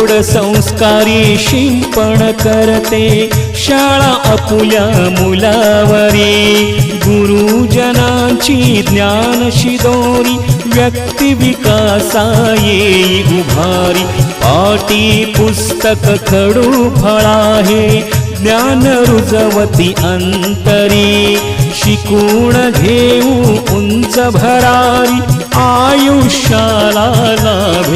गोड संस्कारी शिंपण करते. शाळा अपुल्या मुलावरी. गुरुजनांची ज्ञान शिदोरी. व्यक्ती विकासा येई उभारी. पाटी पुस्तक खडू फळाहे. ज्ञान रुजवती अंतरी. शिकून घेऊ उंच भरारी. आयुष्य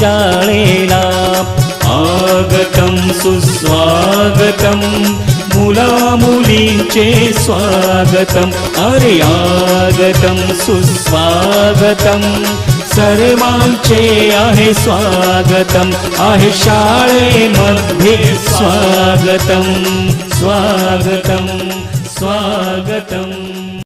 शाळेला. आगतम सुस्वागतम मुला मुलींचे स्वागतम. अरे आगतम सुस्वागतम सर्वांचे आहे स्वागतम. आहे शाळेमध्ये स्वागतम स्वागतम स्वागतम.